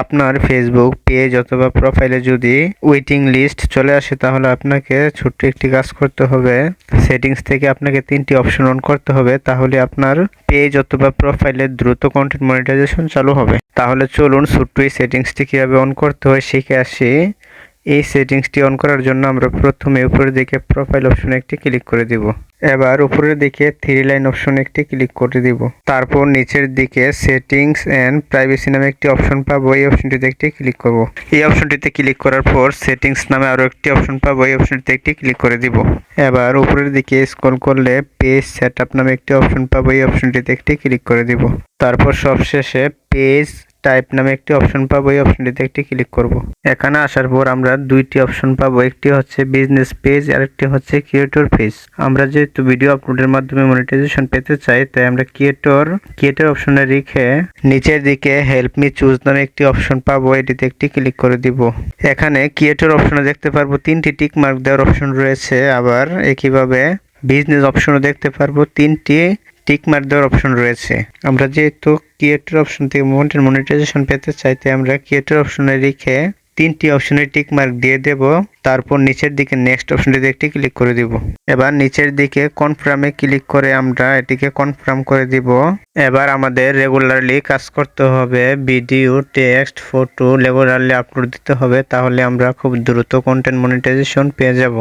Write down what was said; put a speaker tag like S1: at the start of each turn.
S1: আপনার Facebook page অথবা প্রোফাইলে যদি ওয়েটিং লিস্ট চলে আসে, তাহলে আপনাকে ছোট্ট একটি কাজ করতে হবে। সেটিংস থেকে আপনাকে তিনটি অপশন অন করতে হবে, তাহলে আপনার পেজ অথবা প্রোফাইলে দ্রুত কন্টেন্ট মনিটাইজেশন চালু হবে। তাহলে চলুন ছোট্ট এই সেটিংসটি কীভাবে অন করতে হয়, শিখে আসি। এই সেটিংসটি অন করার জন্য আমরা প্রথমে উপরের দিকে প্রোফাইল অপশনে একটি ক্লিক করে দিব। এবার উপরের দিকে থ্রি লাইন অপশন একটি ক্লিক করে দিব। তারপর নিচের দিকে সেটিংস অ্যান্ড প্রাইভেসি নামে একটি অপশন পাবো। এই অপশনটিতে একটি ক্লিক করব। এই অপশনটিতে ক্লিক করার পর সেটিংস নামে আরও একটি অপশন পাবো। এই অপশনটিতে একটি ক্লিক করে দিব। এবার উপরের দিকে স্ক্রল করলে পেজ সেটআপ নামে একটি অপশন পাবো। এই অপশনটিতে একটি ক্লিক করে দিব। তারপর সবশেষে পেজ টাইপ নামে একটি অপশন পাবো, এই অপশনটিতে একটি ক্লিক করব। এখানে আসার পর আমরা দুইটি অপশন পাবো, একটি হচ্ছে বিজনেস পেজ আর একটি হচ্ছে ক্রিয়েটর পেজ আমরা যেহেতু ভিডিও আপলোডের মাধ্যমে মনিটাইজেশন পেতে চাই, তাই আমরা ক্রিয়েটর ক্রিয়েটর অপশনে রেখে নিচের দিকে হেল্প মি চুজ নামে একটি অপশন পাবো, এটিতে একটি ক্লিক করে দিব। এখানে ক্রিয়েটর অপশনে দেখতে পারব তিনটি টিক মার্ক দেওয়ার অপশন রয়েছে, আবার একইভাবে বিজনেস অপশনও দেখতে পারব তিনটি টিক মার্ক দেওয়ার অপশন রয়েছে। আমরা যেহেতু ক্রিয়েটর অপশন থেকে কন্টেন্ট মনিটাইজেশন পেতে চাই, তাই আমরা ক্রিয়েটর অপশনে রেখে তিনটি অপশনে টিক মার্ক দিয়ে দেব। তারপর নিচের দিকে নেক্সট অপশনটিতে একটি ক্লিক করে দিব। এবার নিচের দিকে কনফার্মে ক্লিক করে আমরা এটিকে কনফার্ম করে দিব। এবার আমাদের রেগুলারলি কাজ করতে হবে video text photo regularly upload দিতে হবে, তাহলে আমরা খুব দ্রুত কন্টেন্ট মনিটাইজেশন পেয়ে যাব।